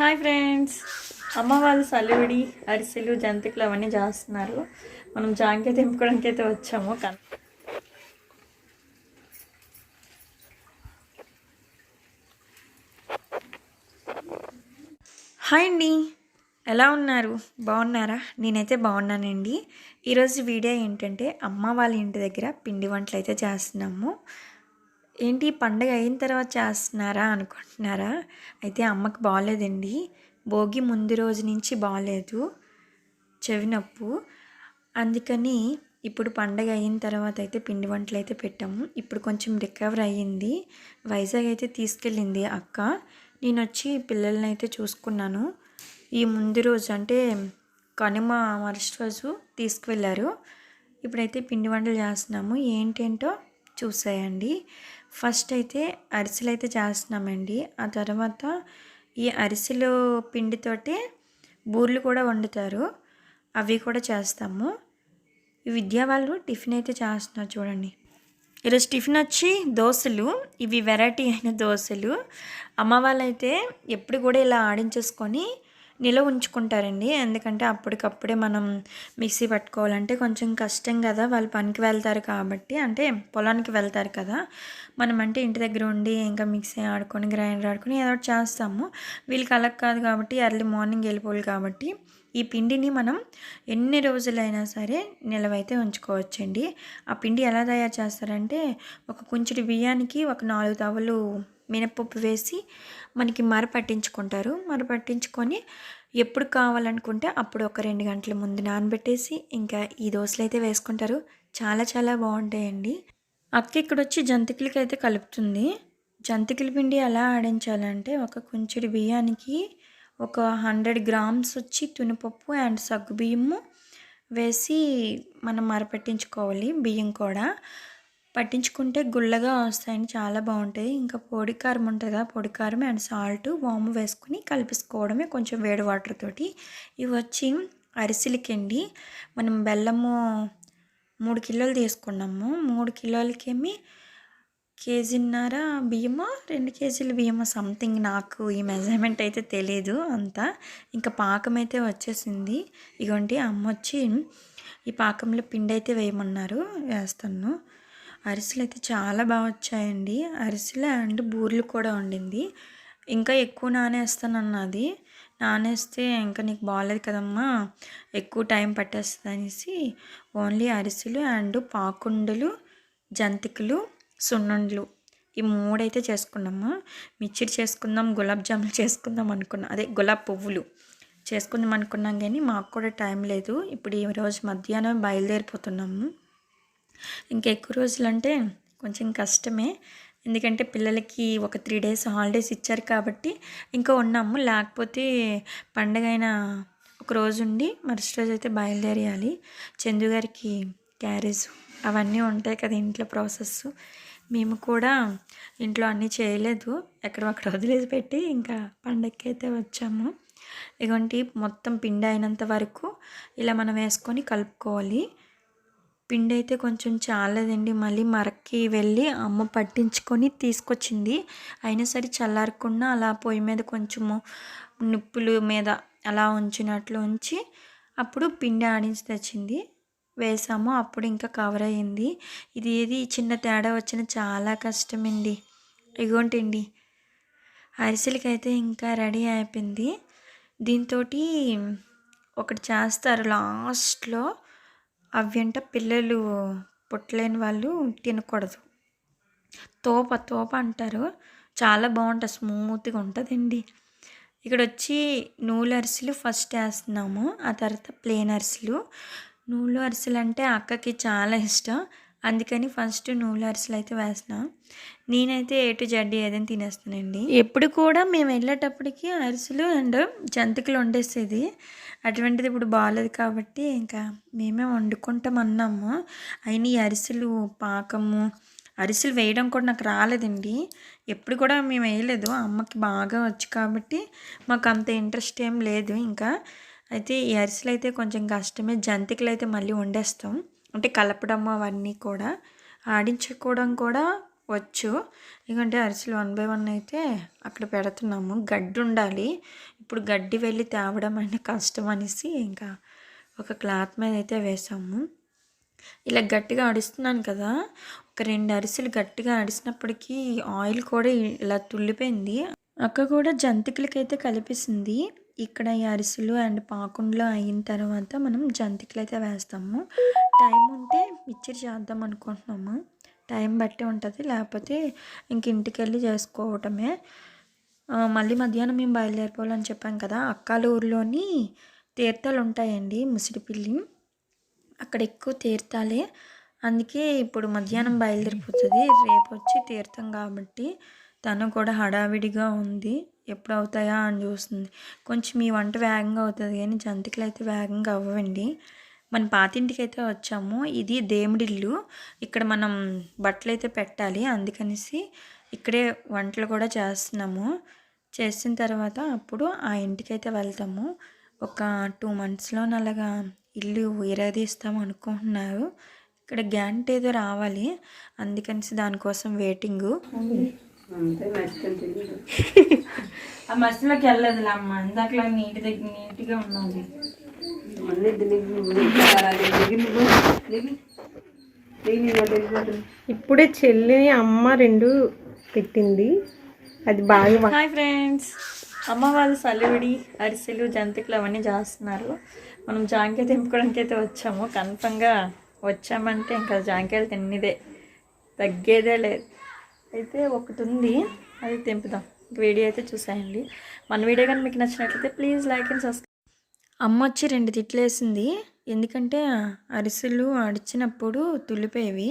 Hi friends. అమ్మ వాళ్ళు సలివిడి అరిసెలు జంతికలు అవన్నీ చేస్తున్నారు. మనం జాంకాయ తెంపుకోవడానికి అయితే వచ్చాము. కానీ హాయ్ అండి. ఎలా ఉన్నారు? బాగున్నారా? నేనైతే బాగున్నానండి. ఈరోజు వీడియో ఏంటంటే అమ్మ వాళ్ళ ఇంటి దగ్గర పిండి వంటలు అయితే చేస్తున్నాము. ఏంటి పండగ అయిన తర్వాత చేస్తున్నారా అనుకుంటున్నారా? అయితే అమ్మకి బాగాలేదండి భోగి ముందు రోజు నుంచి బాగాలేదు చెవి నొప్పు అందుకని ఇప్పుడు పండగ అయిన తర్వాత అయితే పిండి వంటలు అయితే పెట్టాము. ఇప్పుడు కొంచెం రికవర్ అయ్యింది. వైజాగ్ అయితే తీసుకెళ్ళింది అక్క. నేను వచ్చి పిల్లల్ని అయితే చూసుకున్నాను. ఈ ముందు రోజు అంటే కనుమ మరుసటి రోజు తీసుకువెళ్ళారు. ఇప్పుడైతే పిండి వంటలు చేస్తున్నాము. ఏంటేంటో చూసాయండి. ఫస్ట్ అయితే అరిసెలు అయితే చేస్తున్నామండి. ఆ తర్వాత ఈ అరిసెలు పిండితోటే బూర్లు కూడా వండుతారు. అవి కూడా చేస్తాము. ఈ విద్యా వాళ్ళు టిఫిన్ అయితే చేస్తున్నారు చూడండి. ఈరోజు టిఫిన్ వచ్చి దోశలు. ఇవి వెరైటీ అయిన దోశలు. అమ్మ వాళ్ళైతే ఎప్పుడు కూడా ఇలా ఆడించేసుకొని నిలవ ఉంచుకుంటారండి. ఎందుకంటే అప్పటికప్పుడే మనం మిక్సీ పట్టుకోవాలంటే కొంచెం కష్టం కదా. వాళ్ళు పనికి వెళ్తారు కాబట్టి అంటే పొలానికి వెళ్తారు కదా. మనం అంటే ఇంటి దగ్గర ఉండి ఇంకా మిక్సీ ఆడుకొని గ్రైండర్ ఆడుకొని ఏదో ఒకటి చేస్తాము. వీళ్ళకి అలా కాదు కాబట్టి ఎర్లీ మార్నింగ్ వెళ్ళిపోవాలి కాబట్టి ఈ పిండిని మనం ఎన్ని రోజులైనా సరే నిలవైతే ఉంచుకోవచ్చండి. ఆ పిండి ఎలా తయారు చేస్తారంటే ఒక కుంచెడు బియ్యానికి ఒక నాలుగు తవలు మినపప్పు వేసి మనకి మర పట్టించుకుంటారు. మర పట్టించుకొని ఎప్పుడు కావాలనుకుంటే అప్పుడు ఒక రెండు గంటల ముందు నానబెట్టేసి ఇంకా ఈ దోశలు అయితే వేసుకుంటారు. చాలా చాలా బాగుంటాయండి. అక్క ఇక్కడ వచ్చి జంతికలకి అయితే కలుపుతుంది. జంతికల పిండి ఎలా ఆడించాలంటే ఒక కుంచెడు బియ్యానికి ఒక హండ్రెడ్ గ్రామ్స్ వచ్చి తునిపప్పు అండ్ సగ్గు బియ్యము వేసి మనం మరపట్టించుకోవాలి బియ్యం కూడా. పట్టించుకుంటే గుల్లగా వస్తాయని చాలా బాగుంటాయి. ఇంకా పొడి కారం ఉంటుంది కదా పొడి కారం అండ్ సాల్ట్ వాము వేసుకుని కలిపేసుకోవడమే కొంచెం వేడి వాటర్ తోటి. ఇవి వచ్చి అరిసెలకండి. మనం బెల్లము మూడు కిలోలు తీసుకున్నాము. మూడు కిలోలకేమి కేజీన్నర బియ్యము రెండు కేజీల బియ్యము సంథింగ్ నాకు ఈ మెజర్మెంట్ అయితే తెలియదు అంతా. ఇంకా పాకం అయితే వచ్చేసింది. ఇగోండి అమ్మ వచ్చి ఈ పాకంలో పిండి అయితే వేయమన్నారు వేస్తాను. అరిసెలు అయితే చాలా బాగా వచ్చాయండి. అరిసెలు అండ్ బూర్లు కూడా వండింది. ఇంకా ఎక్కువ నానేస్తానన్నది నానేస్తే ఇంకా నీకు బాగాలేదు కదమ్మా. ఎక్కువ టైం పట్టేస్తుంది అనేసి ఓన్లీ అరిసెలు అండ్ పాకుండలు జంతికలు సున్నుండలు. ఈ మూడైతే చేసుకున్నాము. మిర్చిడి చేసుకుందాం గులాబ్ జాములు చేసుకుందాం అనుకున్నాం. అదే గులాబ్ పువ్వులు చేసుకుందాం అనుకున్నాం కానీ మాకు కూడా టైం లేదు. ఇప్పుడు ఈ రోజు మధ్యాహ్నం బయలుదేరిపోతున్నాము. ఇంకా ఎక్కువ రోజులు అంటే కొంచెం కష్టమే. ఎందుకంటే పిల్లలకి ఒక త్రీ డేస్ హాలిడేస్ ఇచ్చారు కాబట్టి ఇంకా ఉన్నాము. లేకపోతే పండగ అయినా ఒక రోజు ఉండి మరుసటి రోజు అయితే బయలుదేరేయాలి. చందు గారికి క్యారేజ్ అవన్నీ ఉంటాయి కదా ఇంట్లో ప్రాసెస్ మేము కూడా ఇంట్లో అన్నీ చేయలేదు. ఎక్కడ అక్కడ వదిలేసి పెట్టి ఇంకా పండగకి అయితే వచ్చాము. ఇగోంటి మొత్తం పిండి అయినంత వరకు ఇలా మనం వేసుకొని కలుపుకోవాలి. పిండి అయితే కొంచెం చాలదండి. మళ్ళీ మరక్కి వెళ్ళి అమ్మ పట్టించుకొని తీసుకొచ్చింది. అయినా సరే చల్లారకుండా అలా పొయ్యి మీద కొంచెము నిప్పులు మీద అలా ఉంచినట్లు ఉంచి అప్పుడు పిండి ఆడించి తెచ్చింది. వేసాము. అప్పుడు ఇంకా కవర్ అయ్యింది ఇది ఏది? చిన్న తేడా వచ్చిన చాలా కష్టమండి. ఇగోంటండి. అరిసెలకైతే ఇంకా రెడీ అయిపోయింది. దీంతో ఒకటి చేస్తారు లాస్ట్లో. అవి అంట పిల్లలు పుట్టలేని వాళ్ళు తినకూడదు. తోప తోప అంటారు. చాలా బాగుంటుంది స్మూత్గా ఉంటుందండి. ఇక్కడ వచ్చి నూలు అరిసెలు ఫస్ట్ వేస్తున్నాము. ఆ తర్వాత ప్లేన్ అరిసెలు. నూలు అరిసెలు అంటే అక్కకి చాలా ఇష్టం. అందుకని ఫస్ట్ నూలు అరిసెలు అయితే వేసిన నేనైతే ఏటు జడ్డి ఏదైనా తినేస్తానండి. ఎప్పుడు కూడా మేము వెళ్ళేటప్పటికి అరిసెలు అండ్ జంతికలు వండేసేది. అటువంటిది ఇప్పుడు బాగాలేదు కాబట్టి ఇంకా మేమే వండుకుంటాం అన్నాము అయిన ఈ అరిసెలు పాకము అరిసెలు వేయడం కూడా నాకు రాలేదండి. ఎప్పుడు కూడా మేము వేయలేదు. అమ్మకి బాగా వచ్చు కాబట్టి మాకు అంత ఇంట్రెస్ట్ ఏం లేదు. ఇంకా అయితే ఈ అరిసెలు అయితే కొంచెం కష్టమే. జంతికలు అయితే మళ్ళీ వండేస్తాం. అంటే కలపడం అవన్నీ కూడా ఆడించుకోవడం కూడా వచ్చు. ఎందుకంటే అరిసెలు వన్ బై వన్ అయితే అక్కడ పెడుతున్నాము. గడ్డి ఉండాలి. ఇప్పుడు గడ్డి వెళ్ళి తేవడం అంటే కష్టం అనేసి ఇంకా ఒక క్లాత్ మీద అయితే వేసాము. ఇలా గట్టిగా అడుస్తున్నాను కదా. ఒక రెండు అరిసెలు గట్టిగా అడిసినప్పటికీ ఆయిల్ కూడా ఇలా తుల్లిపోయింది. అక్క కూడా జంతికలకైతే కలిపిస్తుంది ఇక్కడ ఈ అరిసెలు అండ్ పాకుండలో అయిన తర్వాత మనం జంతికలు అయితే వేస్తాము. టైం ఉంటే మిక్చర్ చేద్దాం అనుకుంటున్నాము. టైం బట్టి ఉంటుంది. లేకపోతే ఇంక ఇంటికి వెళ్ళి చేసుకోవటమే మళ్ళీ మధ్యాహ్నం మేము బయలుదేరిపోవాలని చెప్పాం కదా. అక్కాలూరులోని తీర్థాలు ఉంటాయండి ముసిడిపిల్లి. అక్కడ ఎక్కువ తీర్థాలే. అందుకే ఇప్పుడు మధ్యాహ్నం బయలుదేరిపోతుంది. రేపు వచ్చి తీర్థం కాబట్టి తను కూడా హడావిడిగా ఉంది. ఎప్పుడు అవుతాయా అని చూస్తుంది. కొంచెం ఈ వంట వేగంగా అవుతుంది కానీ జంతికలు అయితే వేగంగా అవ్వండి మన పాతింటికి అయితే వచ్చాము. ఇది దేవుడిల్లు ఇక్కడ మనం బట్టలు అయితే పెట్టాలి. అందుకనేసి ఇక్కడే వంటలు కూడా చేస్తున్నాము. చేసిన తర్వాత అప్పుడు ఆ ఇంటికి అయితే వెళ్తాము. ఒక టూ మంత్స్లో అలాగా ఇల్లు విరదీస్తాం అనుకుంటున్నారు. ఇక్కడ గ్యాంట్ ఏదో రావాలి. అందుకనేసి దానికోసం వెయిటింగు. అంతే ఆ మధ్యలోకి వెళ్ళదు అమ్మ. ఇందాకలా నీటి దగ్గర నీట్గా ఉన్నది. ఇప్పుడే చెల్లి అమ్మ రెండు పెట్టింది. అది బాగా హాయ్ ఫ్రెండ్స్. అమ్మ వాళ్ళు సలివిడి అరిసెలు జంతికలు అవన్నీ చేస్తున్నారు. మనం జాంకాయ తెంపుకోవడానికి అయితే వచ్చాము. కన్ఫర్మ్గా వచ్చామంటే ఇంకా జాంకాయలు తిన్నదే. తగ్గేదే లేదు. అయితే ఒకటి ఉంది. అది తెంపుదాం. వీడియో అయితే చూసాయండి. మన వీడియో కానీ మీకు నచ్చినట్లయితే ప్లీజ్ లైక్ అండ్ సబ్స్క్రైబ్. అమ్మ వచ్చి రెండు తిట్లేసింది. ఎందుకంటే అరిసెలు అడిచినప్పుడు తుల్లిపోయేవి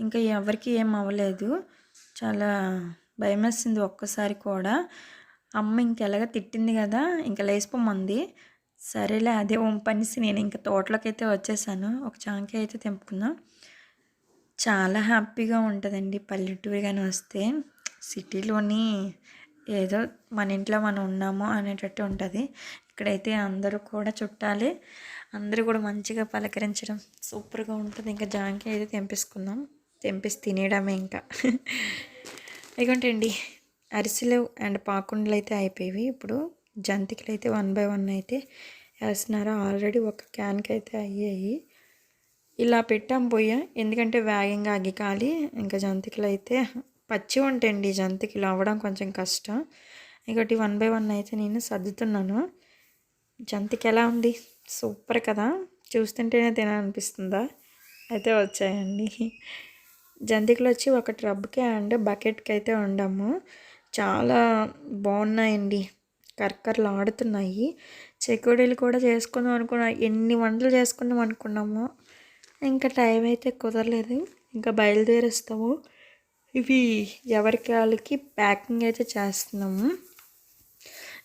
ఇంకా ఎవరికి ఏం అవ్వలేదు. చాలా భయం వేసింది ఒక్కసారి కూడా. అమ్మ ఇంకెలాగ తిట్టింది కదా ఇంకా లేచిపోమంది. సరేలే అదే వంపనేసి నేను ఇంకా తోటలోకి అయితే వచ్చేసాను. ఒక చాంకాయ అయితే తెంపుకుందాం. చాలా హ్యాపీగా ఉంటుందండి. పల్లెటూరు కానీ వస్తే సిటీలోని ఏదో మన ఇంట్లో మనం ఉన్నాము అనేటట్టు ఉంటుంది. ఇక్కడైతే అందరూ కూడా చుట్టాలి. అందరూ కూడా మంచిగా పలకరించడం సూపర్గా ఉంటుంది. ఇంకా జాంకాయ అయితే తెంపేసుకుందాం. తెంపేసి తినేయడమే ఇంకా. ఇదిగోంటండి అరిసెలు అండ్ పాకుండలు అయితే అయిపోయి ఇప్పుడు జంతికలు అయితే వన్ బై వన్ అయితే వేస్తున్నారు? ఆల్రెడీ ఒక క్యాన్కి అయితే అయ్యాయి. ఇలా పెట్టాం పొయ్య. ఎందుకంటే వేగంగా అగ్గికాలి. ఇంకా జంతికలు అయితే పచ్చి ఉంటాయండి. జంతికలు అవ్వడం కొంచెం కష్టం. ఇంకోటి వన్ బై వన్ అయితే నేను సర్దుతున్నాను. జంతిక ఎలా ఉంది? సూపర్ కదా. చూస్తుంటేనే తినాలనిపిస్తుందా? అయితే వచ్చాయండి. జంతికలు వచ్చి ఒక ట్రబ్కి అండ్ బకెట్కి అయితే ఉండము చాలా బాగున్నాయండి. కర్కర్లు ఆడుతున్నాయి. చెకోడీలు కూడా చేసుకుందాం అనుకున్నా. ఎన్ని వంటలు చేసుకుందాం అనుకున్నాము ఇంకా టైం అయితే కుదరలేదు. ఇంకా బయలుదేరేస్తాము. ఇవి ఎవరికి వాళ్ళకి ప్యాకింగ్ అయితే చేస్తున్నాము.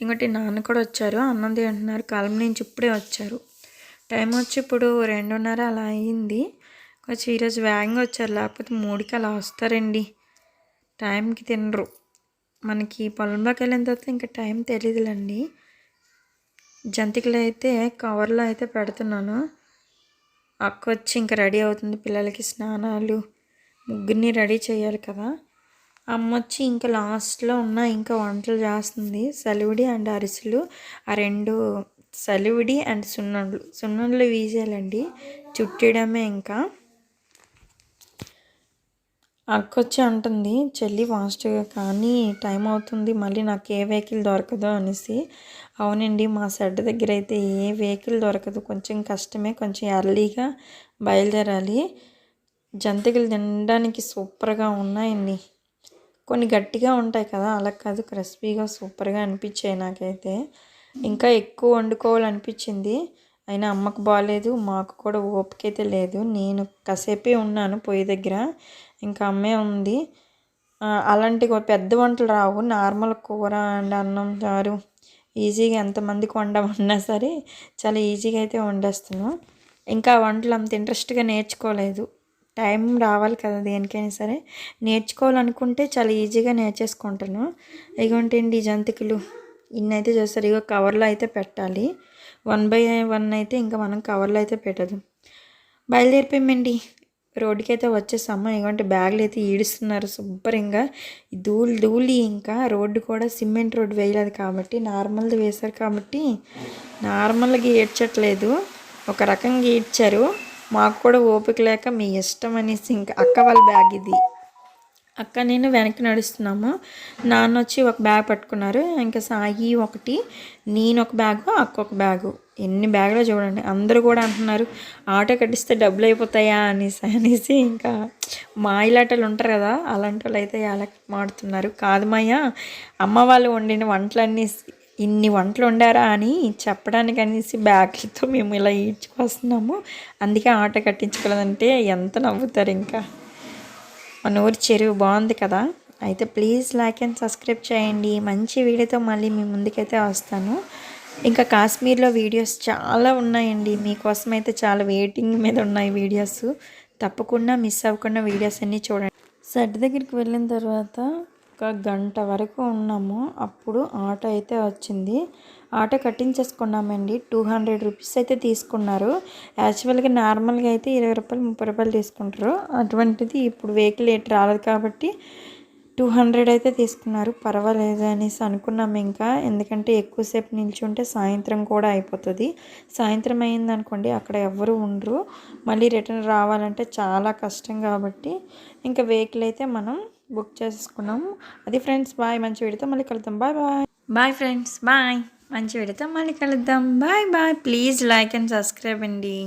ఇంకోటి నాన్న కూడా వచ్చారు. అన్నం తింటున్నారు కాలం నుంచి ఇప్పుడే వచ్చారు. టైం వచ్చి ఇప్పుడు రెండున్నర అలా అయింది. కొంచెం ఈరోజు వేగంగా వచ్చారు. లేకపోతే మూడుకి అలా వస్తారండి. టైంకి తినరు. మనకి పొలంలోకి వెళ్ళిన తర్వాత ఇంకా టైం తెలియదులండి జంతికలు అయితే కవర్లో అయితే పెడుతున్నాను. అక్క వచ్చి ఇంకా రెడీ అవుతుంది పిల్లలకి స్నానాలు. ముగ్గురిని రెడీ చేయాలి కదా. అమ్మ వచ్చి ఇంకా లాస్ట్లో ఉన్న ఇంకా వంటలు చేస్తుంది. సలివిడి అండ్ అరిసెలు. ఆ రెండు సలివిడి అండ్ సున్నుండ్లు. సున్నుండ్లు వీసేయాలండి. చుట్టడమే ఇంకా. అక్క వచ్చి అంటుంది చెల్లి ఫాస్ట్గా కానీ టైం అవుతుంది మళ్ళీ నాకు ఏ వెహికల్ దొరకదు అనేసి. అవునండి మా షెడ్ దగ్గర అయితే ఏ వెహికల్ దొరకదు కొంచెం కష్టమే కొంచెం ఎర్లీగా బయలుదేరాలి. జంతికలు తినడానికి సూపర్గా ఉన్నాయండి. కొన్ని గట్టిగా ఉంటాయి కదా అలా కాదు క్రిస్పీగా సూపర్గా అనిపించాయి నాకైతే. ఇంకా ఎక్కువ వండుకోవాలనిపించింది. అయినా అమ్మకు బాగాలేదు మాకు కూడా ఓపిక అయితే లేదు. నేను కాసేపే ఉన్నాను పొయ్యి దగ్గర. ఇంకా అమ్మే ఉంది. అలాంటి పెద్ద వంటలు రావు. నార్మల్ కూర అండ్ అన్నం చారు ఈజీగా ఎంతమందికి వండమన్నా సరే చాలా ఈజీగా అయితే వండేస్తున్నాను ఇంకా వంటలు అంత ఇంట్రెస్ట్గా నేర్చుకోలేదు. టైం రావాలి కదా దేనికైనా సరే. నేర్చుకోవాలనుకుంటే చాలా ఈజీగా నేర్చేసుకుంటాను. ఇగోంటండి ఈ జంతికలు. ఇన్ని అయితే చేస్తారు. ఇగో కవర్లో అయితే పెట్టాలి. వన్ బై వన్ అయితే ఇంకా మనం కవర్లో అయితే పెట్టదు. బయలుదేరిపోయామండి రోడ్డుకి అయితే వచ్చేసాము ఎందుకంటే బ్యాగులు అయితే ఈడుస్తున్నారు శుభ్రంగా. ధూళి ధూళి ఇంకా రోడ్డు కూడా సిమెంట్ రోడ్డు వేయలేదు కాబట్టి నార్మల్ది వేశారు కాబట్టి నార్మల్గా ఈడ్చట్లేదు ఒక రకంగా ఈడ్చారు మాకు కూడా ఓపిక లేక మీ ఇష్టం అనేసి ఇంకా అక్క వాళ్ళ బ్యాగ్ ఇది. అక్క నేను వెనక్కి నడుస్తున్నాము. నాన్న వచ్చి ఒక బ్యాగ్ పట్టుకున్నారు. ఇంకా సాయి ఒకటి నేను ఒక బ్యాగు అక్క ఒక బ్యాగు. ఎన్ని బ్యాగులో చూడండి. అందరూ కూడా అంటున్నారు ఆటో కట్టిస్తే డబ్బులు అయిపోతాయా? అనేసి అనేసి ఇంకా మా ఇలాంటి ఉంటారు కదా అలాంటి వాళ్ళు అయితే అలా మాడుతున్నారు. కాదు మాయ అమ్మ వాళ్ళు వండిన వంటలన్నీ ఇన్ని వంటలు వండారా? అని చెప్పడానికి అనేసి బ్యాగ్లతో మేము ఇలా ఈడ్చుకొస్తున్నాము. అందుకే ఆటో కట్టించుకోలేదంటే ఎంత నవ్వుతారు ఇంకా. మన ఊరి చెరువు బాగుంది కదా. అయితే ప్లీజ్ లైక్ అండ్ సబ్స్క్రైబ్ చేయండి. మంచి వీడియోతో మళ్ళీ మీ ముందుకైతే వస్తాను. ఇంకా కాశ్మీర్లో వీడియోస్ చాలా ఉన్నాయండి. మీకోసం అయితే చాలా వెయిటింగ్ మీద ఉన్నాయి వీడియోస్. తప్పకుండా మిస్ అవ్వకుండా వీడియోస్ అన్నీ చూడండి. సెట్ దగ్గరికి వెళ్ళిన తర్వాత ఒక గంట వరకు ఉన్నాము. అప్పుడు ఆటో అయితే వచ్చింది. ఆటో కట్టించేసుకున్నామండి టూ హండ్రెడ్ రూపీస్ అయితే తీసుకున్నారు. యాక్చువల్గా నార్మల్గా అయితే ఇరవై రూపాయలు ముప్పై రూపాయలు తీసుకుంటారు. అటువంటిది ఇప్పుడు వెహికల్ ఎటు రాలేదు కాబట్టి టూ హండ్రెడ్ అయితే తీసుకున్నారు. పర్వాలేదు అనేసి అనుకున్నాం ఇంకా. ఎందుకంటే ఎక్కువసేపు నిల్చుంటే సాయంత్రం కూడా అయిపోతుంది. సాయంత్రం అయిందనుకోండి అక్కడ ఎవరు ఉండరు. మళ్ళీ రిటర్న్ రావాలంటే చాలా కష్టం కాబట్టి ఇంకా వెహికల్ అయితే మనం బుక్ చేసుకున్నాం. అది ఫ్రెండ్స్ బాయ్ మంచి వీడితో మళ్ళీ కలుద్దాం. Bye bye. Bye friends bye. మంచి వీడితో మళ్ళీ కలుద్దాం. Bye bye. Please like and subscribe అండి.